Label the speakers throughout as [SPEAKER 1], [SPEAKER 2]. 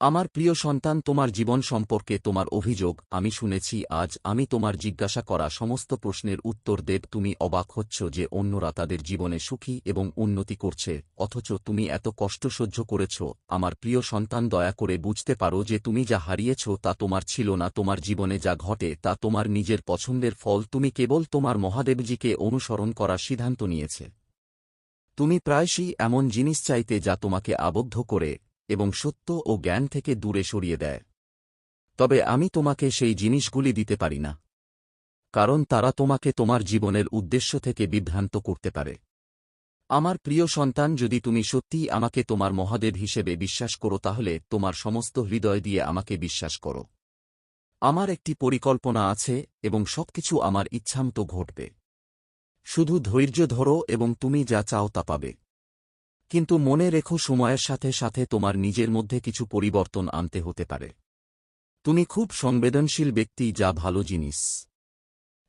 [SPEAKER 1] আমার প্রিয় সন্তান, তোমার জীবন সম্পর্কে তোমার অভিযোগ আমি শুনেছি, আজ আমি তোমার জিজ্ঞাসা করা সমস্ত প্রশ্নের উত্তর দেব। তুমি অবাক হচ্ছ যে অন্যরা তাদের জীবনে সুখী এবং উন্নতি করছে, অথচ তুমি এত কষ্ট সহ্য করেছ। আমার প্রিয় সন্তান, দয়া করে বুঝতে পারো যে তুমি যা হারিয়েছ তা তোমার ছিল না। তোমার জীবনে যা ঘটে তা তোমার নিজের পছন্দের ফল। তুমি কেবল তোমার মহাদেবজিকে অনুসরণ করার সিদ্ধান্ত নিয়েছে। তুমি প্রায়শই এমন জিনিস চাইতে যা তোমাকে আবদ্ধ করে এবং সত্য ও জ্ঞান থেকে দূরে সরিয়ে দেয়। তবে আমি তোমাকে সেই জিনিসগুলি দিতে পারি না। কারণ তারা তোমাকে তোমার জীবনের উদ্দেশ্য থেকে বিভ্রান্ত করতে পারে। আমার প্রিয় সন্তান, যদি তুমি সত্যিই আমাকে তোমার মহাদেব হিসেবে বিশ্বাস করো, তাহলে তোমার সমস্ত হৃদয় দিয়ে আমাকে বিশ্বাস করো। আমার একটি পরিকল্পনা আছে এবং সবকিছু আমার ইচ্ছামতো ঘটবে। শুধু ধৈর্য ধরো এবং তুমি যা চাও তা পাবে। কিন্তু মনে রেখো সময়ের সাথে সাথে তোমার নিজের মধ্যে কিছু পরিবর্তন আনতে হতে পারে। তুমি খুব সংবেদনশীল ব্যক্তি যা ভালো জিনিস।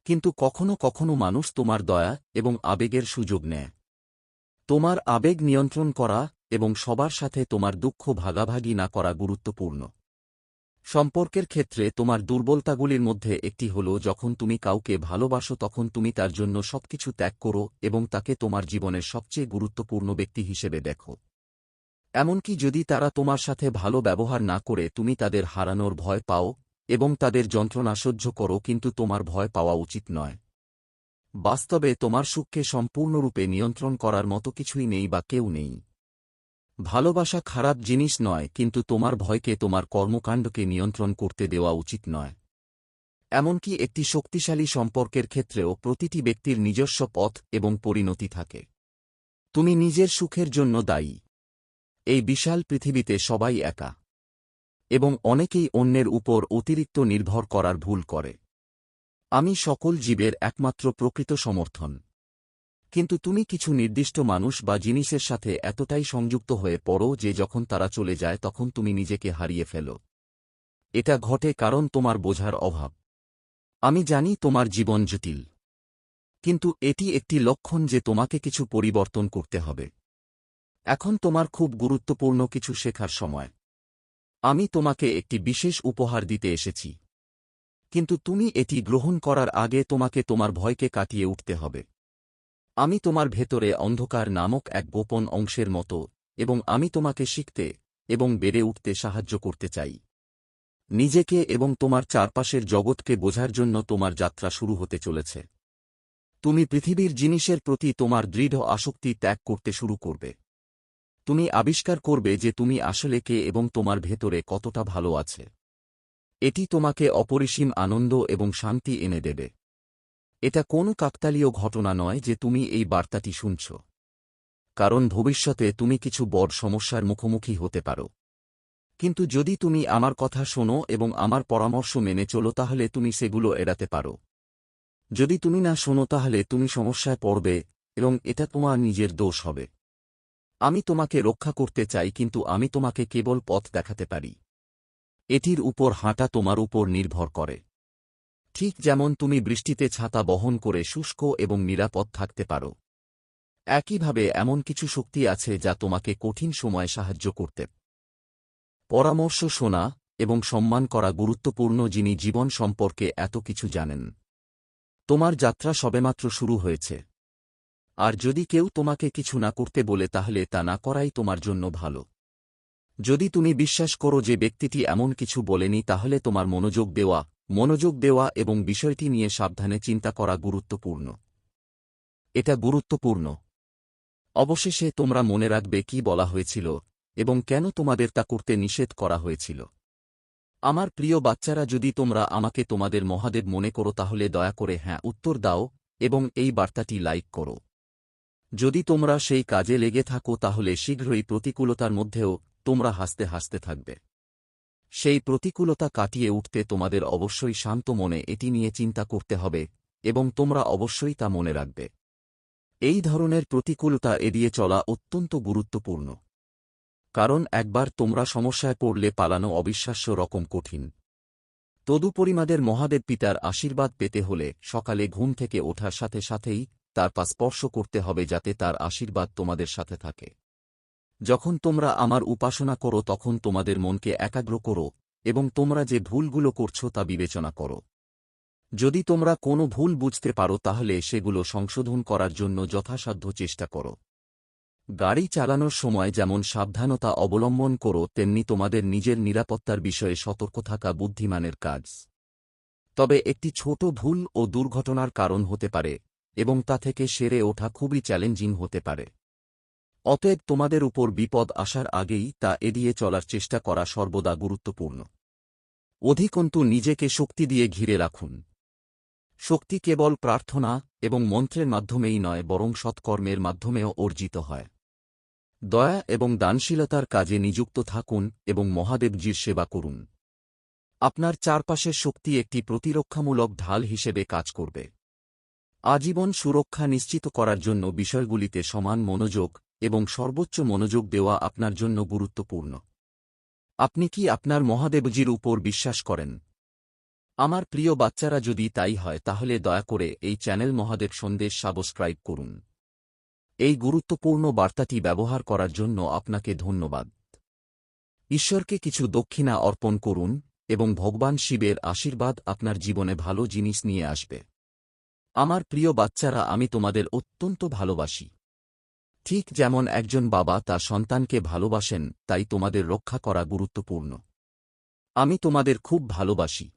[SPEAKER 1] কিন্তু কখনো কখনো মানুষ তোমার দয়া এবং আবেগের সুযোগ নেয়। তোমার আবেগ নিয়ন্ত্রণ করা এবং সবার সাথে তোমার দুঃখ ভাগাভাগি না করা গুরুত্বপূর্ণ। সম্পর্কের ক্ষেত্রে তোমার দুর্বলতাগুলির মধ্যে একটি হল যখন তুমি কাউকে ভালোবাসো তখন তুমি তার জন্য সবকিছু ত্যাগ করো এবং তাকে তোমার জীবনের সবচেয়ে গুরুত্বপূর্ণ ব্যক্তি হিসেবে দেখো। এমনকি যদি তারা তোমার সাথে ভালো ব্যবহার না করে তুমি তাদের হারানোর ভয় পাও এবং তাদের যন্ত্রণা সহ্য করো কিন্তু তোমার ভয় পাওয়া উচিত নয়। বাস্তবে তোমার সুখকে সম্পূর্ণরূপে নিয়ন্ত্রণ করার মতো কিছুই নেই বা কেউ নেই। ভালোবাসা খারাপ জিনিস নয়, কিন্তু তোমার ভয়কে, তোমার কর্মকাণ্ডকে নিয়ন্ত্রণ করতে দেওয়া উচিত নয়। এমনকি একটি শক্তিশালী সম্পর্কের ক্ষেত্রেও প্রতিটি ব্যক্তির নিজস্ব পথ এবং পরিণতি থাকে। তুমি নিজের সুখের জন্য দায়ী। এই বিশাল পৃথিবীতে সবাই একা। এবং অনেকেই অন্যের উপর অতিরিক্ত নির্ভর করার ভুল করে। আমি সকল জীবের একমাত্র প্রকৃত সমর্থন। কিন্তু তুমি কিছু নির্দিষ্ট মানুষ বা জিনিসের সাথে এতটাই সংযুক্ত হয়ে পড়ো যে যখন তারা চলে যায় তখন তুমি নিজেকে হারিয়ে ফেলো। এটা ঘটে কারণ তোমার বোঝার অভাব। আমি জানি তোমার জীবন জটিল। কিন্তু এটি একটি লক্ষণ যে তোমাকে কিছু পরিবর্তন করতে হবে। এখন তোমার খুব গুরুত্বপূর্ণ কিছু শেখার সময়। আমি তোমাকে একটি বিশেষ উপহার দিতে এসেছি। কিন্তু তুমি এটি গ্রহণ করার আগে তোমাকে তোমার ভয়কে কাটিয়ে উঠতে হবে। আমি তোমার ভেতরে অন্ধকার নামক এক গোপন অংশের মতো, এবং আমি তোমাকে শিখতে এবং বেড়ে উঠতে সাহায্য করতে চাই। নিজেকে এবং তোমার চারপাশের জগৎকে বোঝার জন্য তোমার যাত্রা শুরু হতে চলেছে। তুমি পৃথিবীর জিনিসের প্রতি তোমার দৃঢ় আসক্তি ত্যাগ করতে শুরু করবে। তুমি আবিষ্কার করবে যে তুমি আসলে কে এবং তোমার ভেতরে কতটা ভালো আছে। এটি তোমাকে অপরিসীম আনন্দ এবং শান্তি এনে দেবে। এটা কোনো কাকতালীয় ঘটনা নয় যে তুমি এই বার্তাটি শুনছ। কারণ ভবিষ্যতে তুমি কিছু বড় সমস্যার মুখোমুখি হতে পারো। কিন্তু যদি তুমি আমার কথা শোনো এবং আমার পরামর্শ মেনে চলো তাহলে তুমি সেগুলো এড়াতে পারো। যদি তুমি না শোনো তাহলে তুমি সমস্যায় পড়বে এবং এটা তোমার নিজের দোষ হবে। আমি তোমাকে রক্ষা করতে চাই কিন্তু আমি তোমাকে কেবল পথ দেখাতে পারি। এটির উপর হাঁটা তোমার উপর নির্ভর করে। ঠিক যেমন তুমি বৃষ্টিতে ছাতা বহন করে শুষ্ক এবং নিরাপদ থাকতে পারো। একইভাবে এমন কিছু শক্তি আছে যা তোমাকে কঠিন সময়ে সাহায্য করতে। পরামর্শ শোনা এবং সম্মান করা গুরুত্বপূর্ণ যিনি জীবন সম্পর্কে এত কিছু জানেন। তোমার যাত্রা সবেমাত্র শুরু হয়েছে। আর যদি কেউ তোমাকে কিছু না করতে বলে তাহলে তা না করাই তোমার জন্য ভালো। যদি তুমি বিশ্বাস করো যে ব্যক্তিটি এমন কিছু বলেনি তাহলে তোমার মনোযোগ দেওয়া মনোযোগ দেওয়া এবং বিষয়টি নিয়ে সাবধানে চিন্তা করা গুরুত্বপূর্ণ। এটা গুরুত্বপূর্ণ। অবশেষে তোমরা মনে রাখবে কি বলা হয়েছিল এবং কেন তোমাদের তা করতে নিষেধ করা হয়েছিল। আমার প্রিয় বাচ্চারা, যদি তোমরা আমাকে তোমাদের মহাদেব মনে করো তাহলে দয়া করে হ্যাঁ উত্তর দাও এবং এই বার্তাটি লাইক করো। যদি তোমরা সেই কাজে লেগে থাকো তাহলে শীঘ্রই প্রতিকূলতার মধ্যেও তোমরা হাসতে হাসতে থাকবে। সেই প্রতিকূলতা কাটিয়ে উঠতে তোমাদের অবশ্যই শান্ত মনে এটি নিয়ে চিন্তা করতে হবে, এবং তোমরা অবশ্যই তা মনে রাখবে। এই ধরনের প্রতিকূলতা এড়িয়ে চলা অত্যন্ত গুরুত্বপূর্ণ। কারণ একবার তোমরা সমস্যায় পড়লে পালানো অবিশ্বাস্য রকম কঠিন। তদুপরিমাদের মহাদেব পিতার আশীর্বাদ পেতে হলে সকালে ঘুম থেকে ওঠার সাথে সাথেই তার পা স্পর্শ করতে হবে যাতে তার আশীর্বাদ তোমাদের সাথে থাকে। যখন তোমরা আমার উপাসনা করো তখন তোমাদের মনকে একাগ্র করো, এবং তোমরা যে ভুলগুলো করছ তা বিবেচনা করো। যদি তোমরা কোনো ভুল বুঝতে পারো তাহলে সেগুলো সংশোধন করার জন্য যথাসাধ্য চেষ্টা করো। গাড়ি চালানোর সময় যেমন সাবধানতা অবলম্বন করো, তেমনি তোমাদের নিজের নিরাপত্তার বিষয়ে সতর্ক থাকা বুদ্ধিমানের কাজ। তবে একটি ছোট ভুল ও দুর্ঘটনার কারণ হতে পারে, এবং তা থেকে সেরে ওঠা খুবই চ্যালেঞ্জিং হতে পারে। অতএব তোমাদের উপর বিপদ আসার আগেই তা এড়িয়ে চলার চেষ্টা করা সর্বদা গুরুত্বপূর্ণ। অধিকন্তু নিজেকে শক্তি দিয়ে ঘিরে রাখুন। শক্তি কেবল প্রার্থনা এবং মন্ত্রের মাধ্যমেই নয়, বরং সৎকর্মের মাধ্যমেও অর্জিত হয়। দয়া এবং দানশীলতার কাজে নিযুক্ত থাকুন এবং মহাদেবজির সেবা করুন। আপনার চারপাশের শক্তি একটি প্রতিরক্ষামূলক ঢাল হিসেবে কাজ করবে। আজীবন সুরক্ষা নিশ্চিত করার জন্য বিষয়গুলিতে সমান মনোযোগ এবং সর্বোচ্চ মনোযোগ দেওয়া আপনার জন্য গুরুত্বপূর্ণ। আপনি কি আপনার মহাদেবজির উপর বিশ্বাস করেন? আমার প্রিয় বাচ্চারা যদি তাই হয়, তাহলে দয়া করে এই চ্যানেল মহাদেব সন্দেশ সাবস্ক্রাইব করুন। এই গুরুত্বপূর্ণ বার্তাটি ব্যবহার করার জন্য আপনাকে ধন্যবাদ। ঈশ্বরকে কিছু দক্ষিণা অর্পণ করুন এবং ভগবান শিবের আশীর্বাদ আপনার জীবনে ভালো জিনিস নিয়ে আসবে। আমার প্রিয় বাচ্চারা, আমি তোমাদের অত্যন্ত ভালোবাসি। ঠিক যেমন একজন বাবা তার সন্তানকে ভালোবাসেন, তাই তোমাদের রক্ষা করা গুরুত্বপূর্ণ। আমি তোমাদের খুব ভালোবাসি।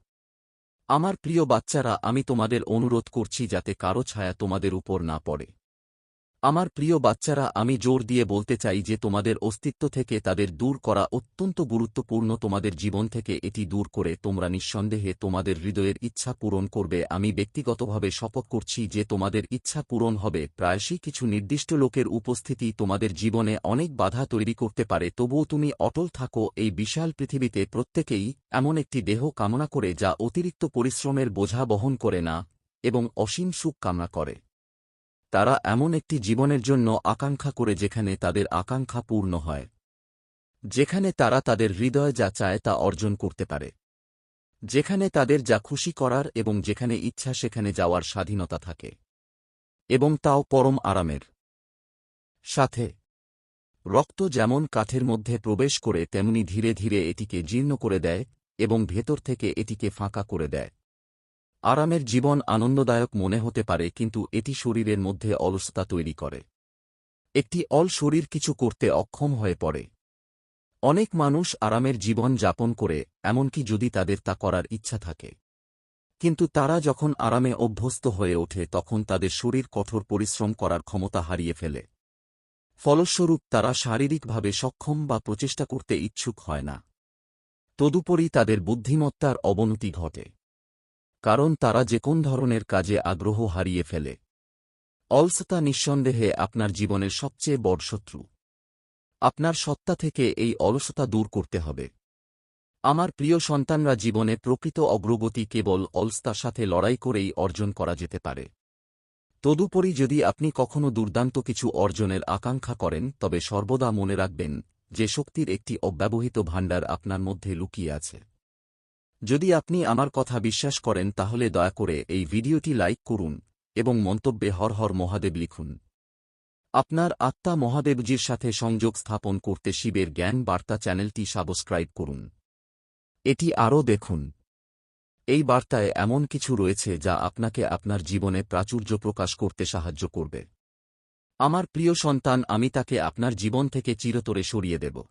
[SPEAKER 1] আমার প্রিয় বাচ্চারা, আমি তোমাদের অনুরোধ করছি যাতে কারও ছায়া তোমাদের উপর না পড়ে। আমার প্রিয় বাচ্চারা, আমি জোর দিয়ে বলতে চাই যে তোমাদের অস্তিত্ব থেকে তাদের দূর করা অত্যন্ত গুরুত্বপূর্ণ। তোমাদের জীবন থেকে এটি দূর করে তোমরা নিঃসন্দেহে তোমাদের হৃদয়ের ইচ্ছা পূরণ করবে। আমি ব্যক্তিগতভাবে শপথ করছি যে তোমাদের ইচ্ছা পূরণ হবে। প্রায়শই কিছু নির্দিষ্ট লোকের উপস্থিতি তোমাদের জীবনে অনেক বাধা তৈরি করতে পারে। তবুও তুমি অটল থাকো। এই বিশাল পৃথিবীতে প্রত্যেকেই এমন একটি দেহ কামনা করে যা অতিরিক্ত পরিশ্রমের বোঝা বহন করে না এবং অসীম সুখ কামনা করে। তারা এমন একটি জীবনের জন্য আকাঙ্ক্ষা করে যেখানে তাদের আকাঙ্ক্ষা পূর্ণ হয়। যেখানে তারা তাদের হৃদয় যা চায় তা অর্জন করতে পারে। যেখানে তাদের যা খুশি করার এবং যেখানে ইচ্ছা সেখানে যাওয়ার স্বাধীনতা থাকে। এবং তাও পরম আরামের। সাথে, রক্ত যেমন কাঠের মধ্যে প্রবেশ করে তেমনি ধীরে ধীরে এটিকে জীর্ণ করে দেয় এবং ভেতর থেকে এটিকে ফাঁকা করে দেয়। আরামের জীবন আনন্দদায়ক মনে হতে পারে, কিন্তু এটি শরীরের মধ্যে অলসতা তৈরি করে। একটি অল শরীর কিছু করতে অক্ষম হয়ে পড়ে। অনেক মানুষ আরামের জীবন যাপন করে, এমনকি যদি তাদের তা করার ইচ্ছা থাকে। কিন্তু তারা যখন আরামে অভ্যস্ত হয়ে ওঠে, তখন তাদের শরীর কঠোর পরিশ্রম করার ক্ষমতা হারিয়ে ফেলে। ফলস্বরূপ, তারা শারীরিকভাবে সক্ষম বা প্রচেষ্টা করতে ইচ্ছুক হয় না। তদুপরি তাদের বুদ্ধিমত্তার অবনতি ঘটে। কারণ তারা যে কোন ধরনের কাজে আগ্রহ হারিয়ে ফেলে। অলসতা নিঃসন্দেহে আপনার জীবনের সবচেয়ে বড় শত্রু। আপনার সত্তা থেকে এই অলসতা দূর করতে হবে। আমার প্রিয় সন্তানরা জীবনে প্রকৃত অগ্রগতি কেবল অলস্তার সাথে লড়াই করেই অর্জন করা যেতে পারে। তদুপরি যদি আপনি কখনো দুর্দান্ত কিছু অর্জনের আকাঙ্ক্ষা করেন, তবে সর্বদা মনে রাখবেন, যে শক্তির একটি অব্যবহিত ভাণ্ডার আপনার মধ্যে লুকিয়ে আছে। যদি আপনি আমার কথা বিশ্বাস করেন, তাহলে দয়া করে এই ভিডিওটি লাইক করুন এবং মন্তব্যে হর হর মহাদেব লিখুন। আপনার আত্মা মহাদেবজির সাথে সংযোগ স্থাপন করতে শিবের জ্ঞান বার্তা চ্যানেলটি সাবস্ক্রাইব করুন। এটি আরও দেখুন। এই বার্তায় এমন কিছু রয়েছে যা আপনাকে আপনার জীবনে প্রাচুর্য প্রকাশ করতে সাহায্য করবে। আমার প্রিয় সন্তান, আমি তাকে আপনার জীবন থেকে চিরতরে সরিয়ে দেব।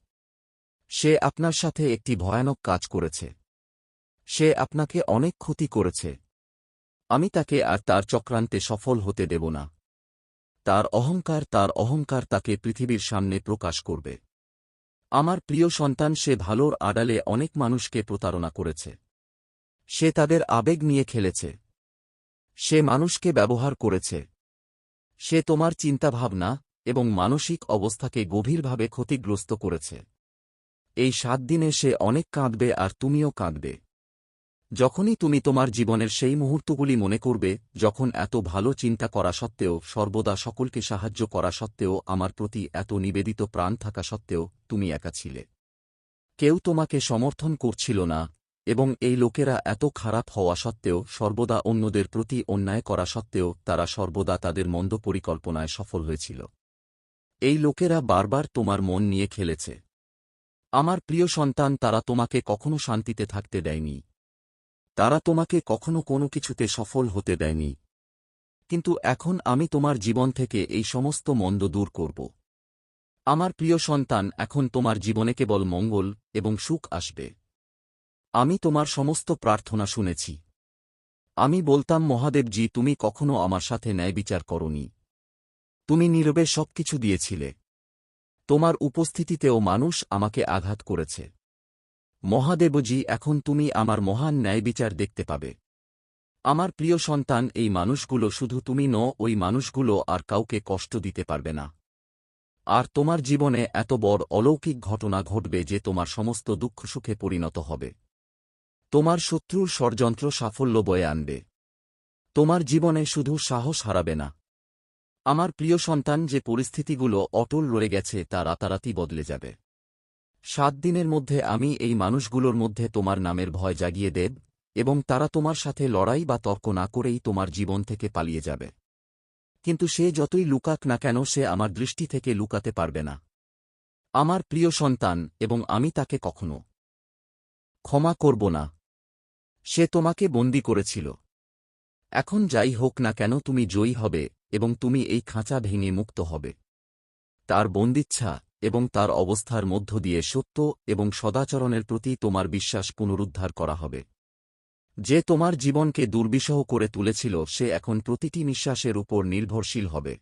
[SPEAKER 1] সে আপনার সাথে একটি ভয়ানক কাজ করেছে। সে আপনাকে অনেক ক্ষতি করেছে। আমি তাকে আর তার চক্রান্তে সফল হতে দেব না। তার অহংকার তার অহংকার তাকে পৃথিবীর সামনে প্রকাশ করবে। আমার প্রিয় সন্তান, সে ভালোর আড়ালে অনেক মানুষকে প্রতারণা করেছে। সে তাদের আবেগ নিয়ে খেলেছে। সে মানুষকে ব্যবহার করেছে। সে তোমার চিন্তাভাবনা এবং মানসিক অবস্থাকে গভীরভাবে ক্ষতিগ্রস্ত করেছে। এই সাত দিনে সে অনেক কাঁদবে আর তুমিও কাঁদবে। যখনই তুমি তোমার জীবনের সেই মুহূর্তগুলি মনে করবে, যখন এত ভালো চিন্তা করা সত্ত্বেও, সর্বদা সকলকে সাহায্য করা সত্ত্বেও, আমার প্রতি এত নিবেদিত প্রাণ থাকা সত্ত্বেও, তুমি একা ছিলে। কেউ তোমাকে সমর্থন করছিল না, এবং এই লোকেরা এত খারাপ হওয়া সত্ত্বেও, সর্বদা অন্যদের প্রতি অন্যায় করা সত্ত্বেও, তারা সর্বদা তাদের মন্দ পরিকল্পনায় সফল হয়েছিল। এই লোকেরা বারবার তোমার মন নিয়ে খেলেছে। আমার প্রিয় সন্তান, তারা তোমাকে কখনো শান্তিতে থাকতে দেয়নি। তারা তোমাকে কখনো কোনো কিছুতে সফল হতে দেয়নি। কিন্তু এখন আমি তোমার জীবন থেকে এই সমস্ত মন্দ দূর করব। আমার প্রিয় সন্তান, এখন তোমার জীবনে কেবল মঙ্গল এবং সুখ আসবে। আমি তোমার সমস্ত প্রার্থনা শুনেছি। আমি বলতাম, মহাদেবজি, তুমি কখনো আমার সাথে ন্যায় বিচার করনি। তুমি নীরবে সবকিছু দিয়েছিলে। তোমার উপস্থিতিতেও মানুষ আমাকে আঘাত করেছে। মহাদেবজি, এখন তুমি আমার মহান ন্যায় বিচার দেখতে পাবে। আমার প্রিয় সন্তান, এই মানুষগুলো শুধু তুমি ন ওই মানুষগুলো আর কাউকে কষ্ট দিতে পারবে না। আর তোমার জীবনে এত বড় অলৌকিক ঘটনা ঘটবে যে তোমার সমস্ত দুঃখ সুখে পরিণত হবে। তোমার শত্রুর ষড়যন্ত্র সাফল্য বয়ে আনবে। তোমার জীবনে শুধু সাহস হারাবে না। আমার প্রিয় সন্তান, যে পরিস্থিতিগুলো অটল রয়ে গেছে তা রাতারাতি বদলে যাবে। সাত দিনের মধ্যে আমি এই মানুষগুলোর মধ্যে তোমার নামের ভয় জাগিয়ে দেব, এবং তারা তোমার সাথে লড়াই বা তর্ক না করেই তোমার জীবন থেকে পালিয়ে যাবে। কিন্তু সে যতই লুকাক না কেন সে আমার দৃষ্টি থেকে লুকাতে পারবে না। আমার প্রিয় সন্তান, এবং আমি তাকে কখনো ক্ষমা করব না। সে তোমাকে বন্দি করেছিল। এখন যাই হোক না কেন তুমি জয়ী হবে, এবং তুমি এই খাঁচা ভেঙে মুক্ত হবে। তার বন্দিচ্ছা এবং তার অবস্থার মধ্য দিয়ে সত্য এবং সদাচরণের প্রতি তোমার বিশ্বাস পুনরুদ্ধার করা হবে। যে তোমার জীবনকে দুর্বিষহ করে তুলেছিল, সে এখন প্রতিটি নিঃশ্বাসের উপর নির্ভরশীল হবে।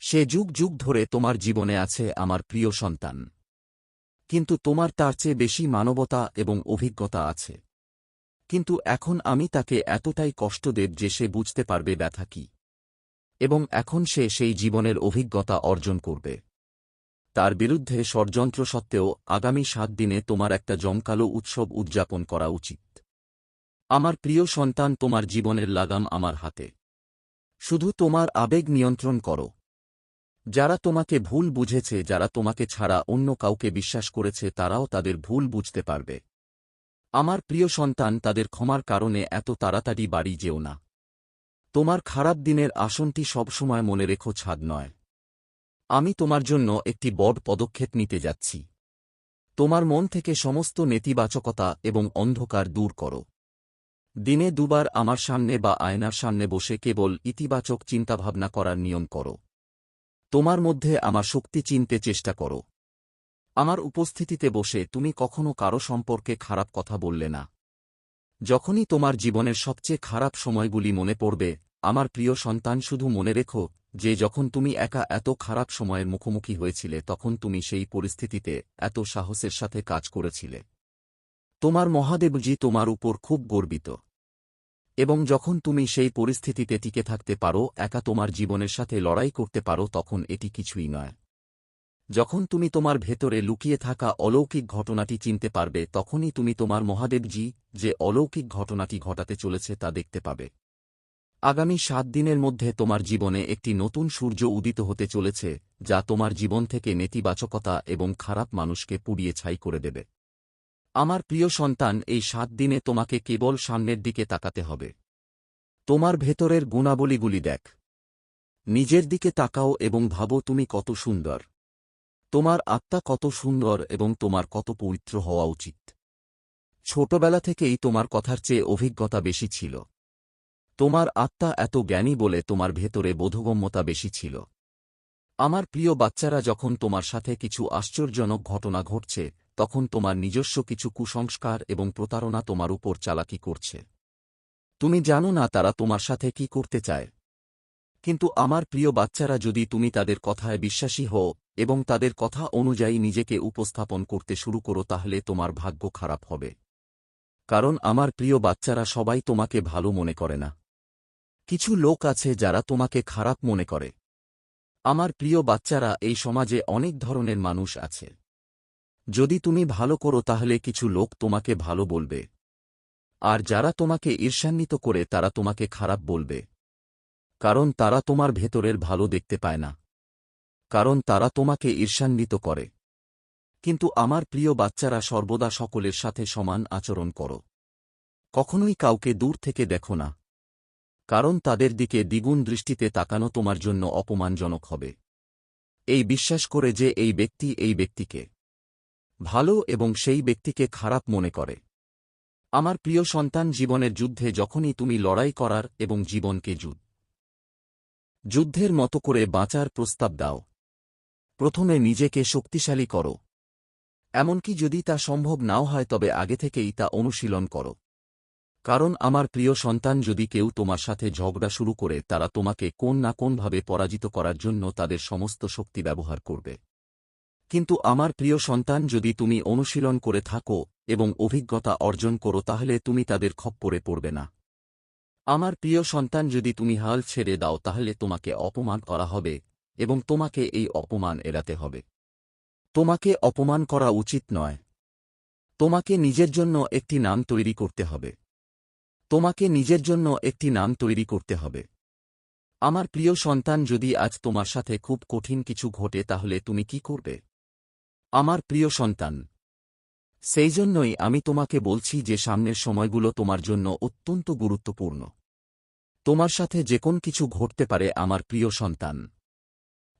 [SPEAKER 1] সে যুগ যুগ ধরে তোমার জীবনে আছে আমার প্রিয় সন্তান। কিন্তু তোমার তার চেয়ে বেশি মানবতা এবং অভিজ্ঞতা আছে। কিন্তু এখন আমি তাকে এতটাই কষ্ট দেব যে সে বুঝতে পারবে ব্যথা কি। এবং এখন সে সেই জীবনের অভিজ্ঞতা অর্জন করবে। তার বিরুদ্ধে ষড়যন্ত্র সত্ত্বেও আগামী সাত দিনে তোমার একটা জমকালো উৎসব উদযাপন করা উচিত। আমার প্রিয় সন্তান, তোমার জীবনের লাগাম আমার হাতে। শুধু তোমার আবেগ নিয়ন্ত্রণ করো। যারা তোমাকে ভুল বুঝেছে, যারা তোমাকে ছাড়া অন্য কাউকে বিশ্বাস করেছে, তারাও তাদের ভুল বুঝতে পারবে। আমার প্রিয় সন্তান, তাদের ক্ষমার কারণে এত তাড়াতাড়ি বাড়ি যেও না। তোমার খারাপ দিনের আসনটি সবসময় মনে রেখো, ছাদ নয়। আমি তোমার জন্য একটি বড় পদক্ষেপ নিতে যাচ্ছি। তোমার মন থেকে সমস্ত নেতিবাচকতা এবং অন্ধকার দূর করো। দিনে দুবার আমার সামনে বা আয়নার সামনে বসে কেবল ইতিবাচক চিন্তাভাবনা করার নিয়ম করো। তোমার মধ্যে আমার শক্তি চিনতে চেষ্টা করো। আমার উপস্থিতিতে বসে তুমি কখনো কারও সম্পর্কে খারাপ কথা বললে না। যখনই তোমার জীবনের সবচেয়ে খারাপ সময়গুলি মনে পড়বে আমার প্রিয় সন্তান, শুধু মনে রেখো যে যখন তুমি একা এত খারাপ সময়ের মুখোমুখি হয়েছিলে, তখন তুমি সেই পরিস্থিতিতে এত সাহসের সাথে কাজ করেছিলে। তোমার মহাদেবজি তোমার উপর খুব গর্বিত। এবং যখন তুমি সেই পরিস্থিতিতে টিকে থাকতে পারো, একা তোমার জীবনের সাথে লড়াই করতে পারো, তখন এটি কিছুই নয়। যখন তুমি তোমার ভেতরে লুকিয়ে থাকা অলৌকিক ঘটনাটি চিনতে পারবে, তখনই তুমি তোমার মহাদেবজি যে অলৌকিক ঘটনাটি ঘটাতে চলেছে তা দেখতে পাবে। আগামী সাত দিনের মধ্যে তোমার জীবনে একটি নতুন সূর্য উদিত হতে চলেছে, যা তোমার জীবন থেকে নেতিবাচকতা এবং খারাপ মানুষকে পুড়িয়ে ছাই করে দেবে। আমার প্রিয় সন্তান, এই সাত দিনে তোমাকে কেবল সামনের দিকে তাকাতে হবে। তোমার ভেতরের গুণাবলীগুলি দেখ। নিজের দিকে তাকাও এবং ভাবো তুমি কত সুন্দর। তোমার আত্মা কত সুন্দর এবং তোমার কত পবিত্র হওয়া উচিত। ছোটবেলা থেকেই তোমার কথার চেয়ে অভিজ্ঞতা বেশি ছিল। তোমার আত্মা এত জ্ঞানী বলে তোমার ভেতরে বোধগম্যতা বেশি ছিল। আমার প্রিয় বাচ্চারা, যখন তোমার সাথে কিছু আশ্চর্যজনক ঘটনা ঘটছে, তখন তোমার নিজস্ব কিছু কুসংস্কার এবং প্রতারণা তোমার উপর চালাকি করছে। তুমি জানো না তারা তোমার সাথে কি করতে চায়। কিন্তু আমার প্রিয় বাচ্চারা, যদি তুমি তাদের কথায় বিশ্বাসী হও এবং তাদের কথা অনুযায়ী নিজেকে উপস্থাপন করতে শুরু করো, তাহলে তোমার ভাগ্য খারাপ হবে। কারণ আমার প্রিয় বাচ্চারা সবাই তোমাকে ভালো মনে করে না। কিছু লোক আছে যারা তোমাকে খারাপ মনে করে। আমার প্রিয় বাচ্চারা, এই সমাজে অনেক ধরনের মানুষ আছে। যদি তুমি ভালো করো তাহলে কিছু লোক তোমাকে ভালো বলবে। আর যারা তোমাকে ঈর্ষান্বিত করে, তারা তোমাকে খারাপ বলবে। কারণ তারা তোমার ভেতরের ভালো দেখতে পায় না। কারণ তারা তোমাকে ঈর্ষান্বিত করে। কিন্তু আমার প্রিয় বাচ্চারা, সর্বদা সকলের সাথে সমান আচরণ করো। কখনোই কাউকে দূর থেকে দেখো না। কারণ তাদের দিকে দ্বিগুণ দৃষ্টিতে তাকানো তোমার জন্য অপমানজনক হবে। এই বিশ্বাস করে যে এই ব্যক্তি এই ব্যক্তিকে ভালো এবং সেই ব্যক্তিকে খারাপ মনে করে। আমার প্রিয় সন্তান, জীবনের যুদ্ধে যখনই তুমি লড়াই করার এবং জীবনকে যুদ্ধ যুদ্ধের মতো করে বাঁচার প্রস্তাব দাও। প্রথমে নিজেকে শক্তিশালী করো। এমনকি যদি তা সম্ভব নাও হয়, তবে আগে থেকেই তা অনুশীলন করো। কারণ আমার প্রিয় সন্তান যদি কেউ তোমার সাথে ঝগড়া শুরু করে, তারা তোমাকে কোন না কোনভাবে পরাজিত করার জন্য তাদের সমস্ত শক্তি ব্যবহার করবে। কিন্তু আমার প্রিয় সন্তান, যদি তুমি অনুশীলন করে থাকো এবং অভিজ্ঞতা অর্জন করো, তাহলে তুমি তাদের খপ্পরে পড়বে না। আমার প্রিয় সন্তান, যদি তুমি হাল ছেড়ে দাও, তাহলে তোমাকে অপমান করা হবে এবং তোমাকে এই অপমান এড়াতে হবে। তোমাকে অপমান করা উচিত নয়। তোমাকে নিজের জন্য একটি নাম তৈরি করতে হবে। তোমাকে নিজের জন্য একটি নাম তৈরি করতে হবে। আমার প্রিয় সন্তান, যদি আজ তোমার সাথে খুব কঠিন কিছু ঘটে, তাহলে তুমি কি করবে? আমার প্রিয় সন্তান, সেই জন্যই আমি তোমাকে বলছি যে সামনের সময়গুলো তোমার জন্য অত্যন্ত গুরুত্বপূর্ণ। তোমার সাথে যে কোন কিছু ঘটতে পারে, আমার প্রিয় সন্তান,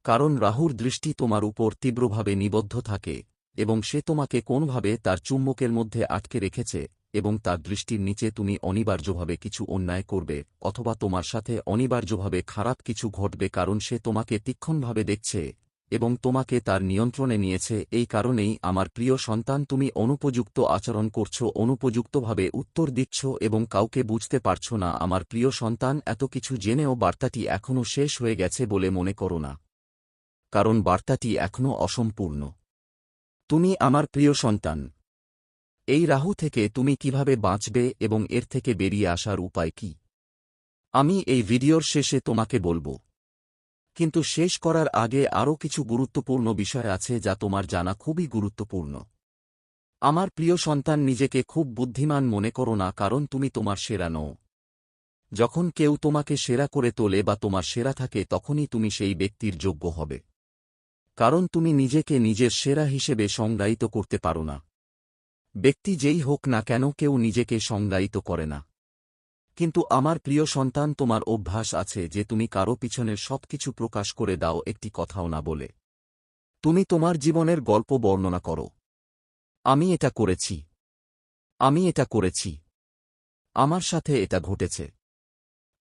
[SPEAKER 1] কারণ রাহুর দৃষ্টি তোমার উপর তীব্রভাবে নিবদ্ধ থাকে এবং সে তোমাকে কোনভাবে তার চুম্বকের মধ্যে আটকে রেখেছে এবং তার দৃষ্টির নিচে তুমি অনিবার্যভাবে কিছু অন্যায় করবে, অথবা তোমার সাথে অনিবার্যভাবে খারাপ কিছু ঘটবে কারণ সে তোমাকে তীক্ষণভাবে দেখছে, এবং তোমাকে তার নিয়ন্ত্রণে নিয়েছে। এই কারণেই আমার প্রিয় সন্তান, তুমি অনুপযুক্ত আচরণ করছ, অনুপযুক্তভাবে উত্তর দিচ্ছ এবং কাউকে বুঝতে পারছ না। আমার প্রিয় সন্তান, এত কিছু জেনেও বার্তাটি এখনও শেষ হয়ে গেছে বলে মনে করো না, কারণ বার্তাটি এখনও অসম্পূর্ণ। তুমি আমার প্রিয় সন্তান এই রাহু থেকে তুমি কীভাবে বাঁচবে এবং এর থেকে বেরিয়ে আসার উপায় কি? আমি এই ভিডিওর শেষে তোমাকে বলব। কিন্তু শেষ করার আগে আরও কিছু গুরুত্বপূর্ণ বিষয় আছে যা তোমার জানা খুবই গুরুত্বপূর্ণ। আমার প্রিয় সন্তান, নিজেকে খুব বুদ্ধিমান মনে করো না, কারণ তুমি তোমার সেরা নও। যখন কেউ তোমাকে সেরা করে তোলে বা তোমার সেরা থাকে, তখনই তুমি সেই ব্যক্তির যোগ্য হবে। কারণ তুমি নিজেকে নিজের সেরা হিসেবে সংজ্ঞায়িত করতে পারো না। ব্যক্তি যেই হোক না কেন কেউ নিজেকে সংজ্ঞায়িত করে না। কিন্তু আমার প্রিয় সন্তান, তোমার অভ্যাস আছে যে তুমি কারও পিছনের সবকিছু প্রকাশ করে দাও, একটি কথাও না বলে। তুমি তোমার জীবনের গল্প বর্ণনা করো। আমি এটা করেছি। আমি এটা করেছি। আমার সাথে এটা ঘটেছে।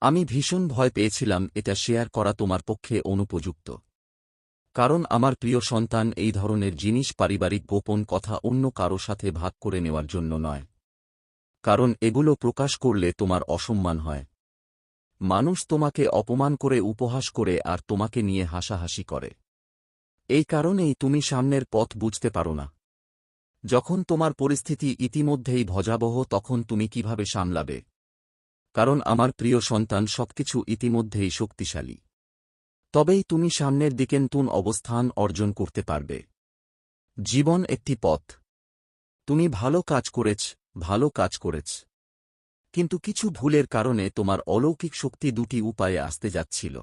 [SPEAKER 1] আমি ভীষণ ভয় পেয়েছিলাম, এটা শেয়ার করা তোমার পক্ষে অনুপযুক্ত। কারণ আমার প্রিয় সন্তান এই ধরনের জিনিস পারিবারিক গোপন কথা অন্য কারও সাথে ভাগ করে নেওয়ার জন্য নয়। কারণ এগুলো প্রকাশ করলে তোমার অসম্মান হয়। মানুষ তোমাকে অপমান করে, উপহাস করে আর তোমাকে নিয়ে হাসাহাসি করে। এই কারণেই তুমি সামনের পথ বুঝতে পারো না। যখন তোমার পরিস্থিতি ইতিমধ্যেই ভজাবহ, তখন তুমি কীভাবে সামলাবে? কারণ আমার প্রিয় সন্তান সবকিছু ইতিমধ্যেই শক্তিশালী। তবেই তুমি সামনের দিকে নতুন অবস্থান অর্জন করতে পারবে। জীবন একটি পথ। তুমি ভালো কাজ করেছ, ভালো কাজ করেছ। কিন্তু কিছু ভুলের কারণে তোমার অলৌকিক শক্তি দুটি উপায়ে আসতে যাচ্ছিল।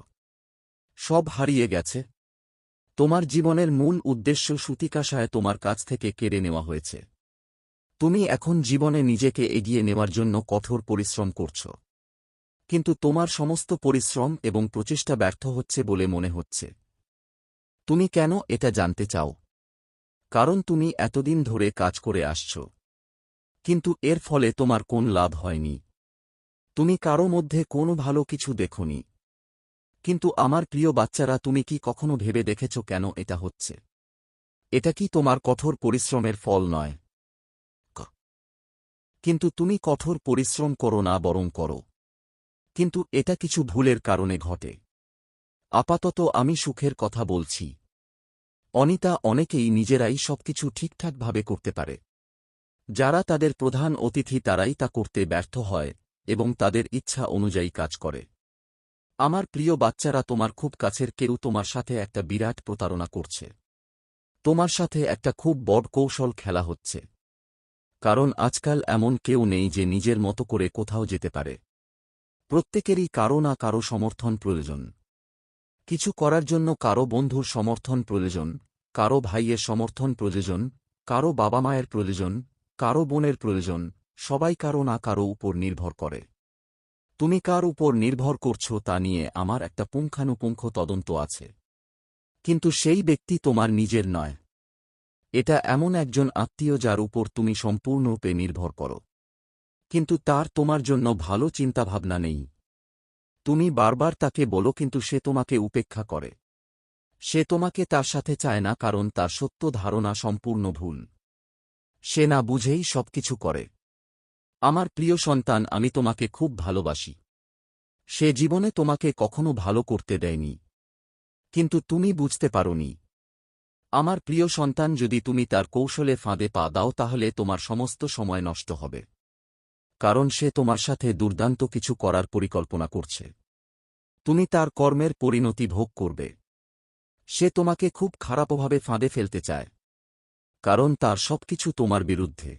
[SPEAKER 1] সব হারিয়ে গেছে। তোমার জীবনের মূল উদ্দেশ্য সুতিকাশায় তোমার কাছ থেকে কেড়ে নেওয়া হয়েছে। তুমি এখন জীবনে নিজেকে এগিয়ে নেওয়ার জন্য কঠোর পরিশ্রম করছ। কিন্তু তোমার সমস্ত পরিশ্রম এবং প্রচেষ্টা ব্যর্থ হচ্ছে বলে মনে হচ্ছে। তুমি কেন এটা জানতে চাও? কারণ তুমি এতদিন ধরে কাজ করে আসছ। কিন্তু এর ফলে তোমার কোন লাভ হয়নি। তুমি কারও মধ্যে কোনো ভালো কিছু দেখনি। কিন্তু আমার প্রিয় বাচ্চারা, তুমি কি কখনো ভেবে দেখেছ কেন এটা হচ্ছে? এটা কি তোমার কঠোর পরিশ্রমের ফল নয়? কিন্তু তুমি কঠোর পরিশ্রম করো না, বরং করো। কিন্তু এটা কিছু ভুলের কারণে ঘটে। আপাতত আমি সুখের কথা বলছি। অনিতা অনেকেই নিজেরাই সবকিছু ঠিকঠাকভাবে করতে পারে। যারা তাদের প্রধান অতিথি তারাই তা করতে ব্যর্থ হয় এবং তাদের ইচ্ছা অনুযায়ী কাজ করে। আমার প্রিয় বাচ্চারা তোমার খুব কাছের কেউ তোমার সাথে একটা বিরাট প্রতারণা করছে। তোমার সাথে একটা খুব বড় কৌশল খেলা হচ্ছে। কারণ আজকাল এমন কেউ নেই যে নিজের মতো করে কোথাও যেতে পারে। প্রত্যেকেরই কারও না কারও সমর্থন প্রয়োজন। কিছু করার জন্য কারও বন্ধুর সমর্থন প্রয়োজন, কারও ভাইয়ের সমর্থন প্রয়োজন, কারও বাবা মায়ের প্রয়োজন, কারও বোনের প্রয়োজন, সবাই কারও না কারও উপর নির্ভর করে। তুমি কার উপর নির্ভর করছ তা নিয়ে আমার একটা পুঙ্খানুপুঙ্খ তদন্ত আছে। কিন্তু সেই ব্যক্তি তোমার নিজের নয়। এটা এমন একজন আত্মীয় যার উপর তুমি সম্পূর্ণরূপে নির্ভর করো। কিন্তু তার তোমার জন্য ভালো চিন্তাভাবনা নেই। তুমি বারবার তাকে বলো, কিন্তু সে তোমাকে উপেক্ষা করে। সে তোমাকে তার সাথে চায় না, কারণ তার সত্য ধারণা সম্পূর্ণ ভুল। সে না বুঝেই সবকিছু করে। আমার প্রিয় সন্তান, আমি তোমাকে খুব ভালোবাসি। সে জীবনে তোমাকে কখনো ভালো করতে দেয়নি। কিন্তু তুমি বুঝতে পারোনি। আমার প্রিয় সন্তান, যদি তুমি তার কৌশলে ফাঁদে পা দাও, তাহলে তোমার সমস্ত সময় নষ্ট হবে। কারণ সে তোমার সাথে দুর্দান্ত কিছু করার পরিকল্পনা করছে। তুমি তার কর্মের পরিণতি ভোগ করবে। সে তোমাকে খুব খারাপভাবে ফাঁদে ফেলতে চায়। কারণ তার সবকিছু তোমার বিরুদ্ধে।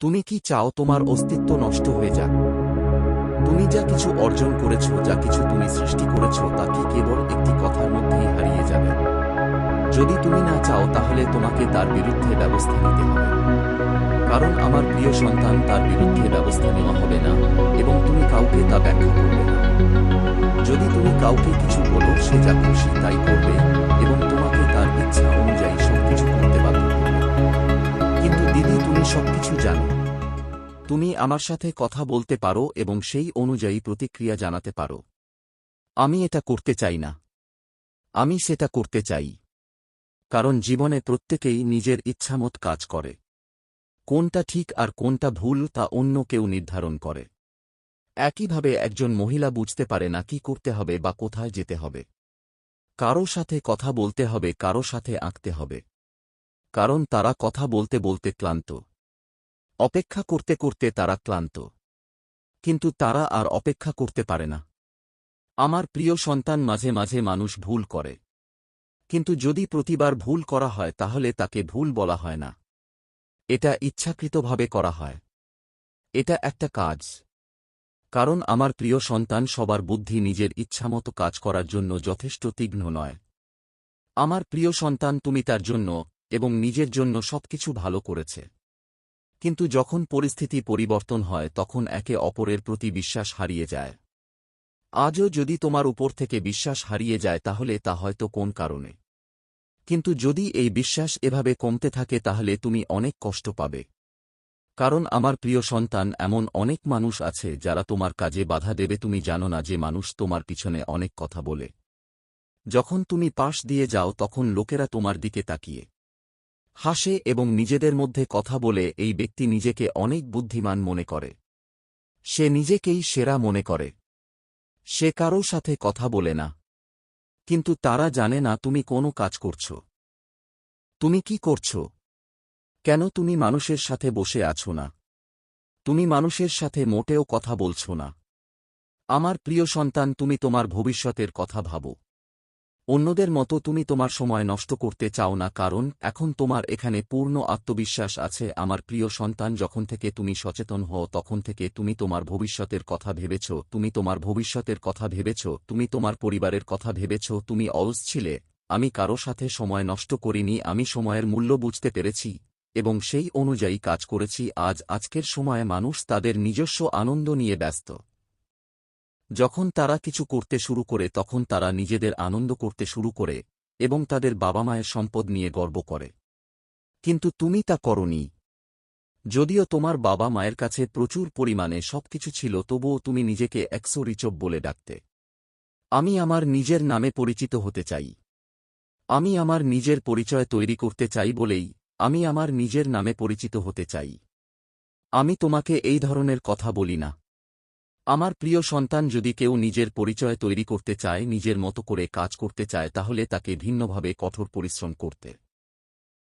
[SPEAKER 1] তুমি কি চাও তোমার অস্তিত্ব নষ্ট হয়ে যাক? তুমি যা কিছু অর্জন করেছ, যা কিছু তুমি সৃষ্টি করেছ, তা কি কেবল একটি কথার মধ্যেই হারিয়ে যাবে? যদি তুমি না চাও, তাহলে তোমাকে তার বিরুদ্ধে ব্যবস্থা নিতে হবে। কারণ আমার প্রিয় সন্তান তার বিরুদ্ধে ব্যবস্থা নেওয়া হবে না এবং তুমি কাউকে তা ব্যাখ্যা করবে না। যদি তুমি কাউকে কিছু বলো, সে যা খুশি তাই করবে এবং তোমাকে তার ইচ্ছা অনুযায়ী সবকিছু করতে করবে। কিন্তু দিদি, তুমি সবকিছু জানো। তুমি আমার সাথে কথা বলতে পারো এবং সেই অনুযায়ী প্রতিক্রিয়া জানাতে পারো। আমি এটা করতে চাই না। আমি সেটা করতে চাই। কারণ জীবনে প্রত্যেকেই নিজের ইচ্ছামত কাজ করে। কোনটা ঠিক আর কোনটা ভুল তা অন্য কেউ নির্ধারণ করে। একইভাবে একজন মহিলা বুঝতে পারে না কি করতে হবে বা কোথায় যেতে হবে। কারও সাথে কথা বলতে হবে, কারও সাথে আঁকতে হবে। কারণ তারা কথা বলতে বলতে ক্লান্ত। অপেক্ষা করতে করতে তারা ক্লান্ত। কিন্তু তারা আর অপেক্ষা করতে পারে না। আমার প্রিয় সন্তান মাঝে মাঝে মানুষ ভুল করে। কিন্তু যদি প্রতিবার ভুল করা হয় তাহলে তাকে ভুল বলা হয় না। এটা ইচ্ছাকৃতভাবে করা হয়। এটা একটা কাজ। কারণ আমার প্রিয় সন্তান সবার বুদ্ধি নিজের ইচ্ছামতো কাজ করার জন্য যথেষ্ট তীক্ষ্ণ নয়। আমার প্রিয় সন্তান তুমি তার জন্য এবং নিজের জন্য সবকিছু ভালো করেছে। কিন্তু যখন পরিস্থিতি পরিবর্তন হয়, তখন একে অপরের প্রতি বিশ্বাস হারিয়ে যায়। আজও যদি তোমার উপর থেকে বিশ্বাস হারিয়ে যায়, তাহলে তা হয়তো কোন কারণে? কিন্তু যদি এই বিশ্বাস এভাবে কমতে থাকে তাহলে তুমি অনেক কষ্ট পাবে। কারণ আমার প্রিয় সন্তান, এমন অনেক মানুষ আছে যারা তোমার কাজে বাধা দেবে। তুমি জানো না যে মানুষ তোমার পিছনে অনেক কথা বলে। যখন তুমি পাশ দিয়ে যাও, তখন লোকেরা তোমার দিকে তাকিয়ে হাসে এবং নিজেদের মধ্যে কথা বলে। এই ব্যক্তি নিজেকে অনেক বুদ্ধিমান মনে করে। সে নিজেকেই সেরা মনে করে। সে কারও সাথে কথা বলে না। কিন্তু তারা জানে না তুমি কোনো কাজ করছ। তুমি কি করছ? কেন তুমি মানুষের সাথে বসে আছো না? তুমি মানুষের সাথে মোটেও কথা বলছ না। আমার প্রিয় সন্তান, তুমি তোমার ভবিষ্যতের কথা ভাবো। অন্যদের মতো তুমি তোমার সময় নষ্ট করতে চাও না, কারণ এখন তোমার এখানে পূর্ণ আত্মবিশ্বাস আছে। আমার প্রিয় সন্তান, যখন থেকে তুমি সচেতন হও, তখন থেকে তুমি তোমার ভবিষ্যতের কথা ভেবেছ, তুমি তোমার ভবিষ্যতের কথা ভেবেছ, তুমি তোমার পরিবারের কথা ভেবেছ, তুমি অলস ছিলে। আমি কারও সাথে সময় নষ্ট করিনি, আমি সময়ের মূল্য বুঝতে পেরেছি এবং সেই অনুযায়ী কাজ করেছি। আজ আজকের সময়ে মানুষ তাদের নিজস্ব আনন্দ নিয়ে ব্যস্ত। যখন তারা কিছু করতে শুরু করে তখন তারা নিজেদের আনন্দ করতে শুরু করে এবং তাদের বাবা মায়ের সম্পদ নিয়ে গর্ব করে। কিন্তু তুমি তা করনি। যদিও তোমার বাবা মায়ের কাছে প্রচুর পরিমাণে সবকিছু ছিল তবুও তুমি নিজেকে একশো রিচব বলে ডাকতে। আমি আমার নিজের নামে পরিচিত হতে চাই। আমি আমার নিজের পরিচয় তৈরি করতে চাই বলেই আমি আমার নিজের নামে পরিচিত হতে চাই। আমি তোমাকে এই ধরনের কথা বলি না। আমার প্রিয় সন্তান, যদি কেউ নিজের পরিচয় তৈরি করতে চায়, নিজের মতো করে কাজ করতে চায়, তাহলে তাকে ভিন্নভাবে কঠোর পরিশ্রম করতে।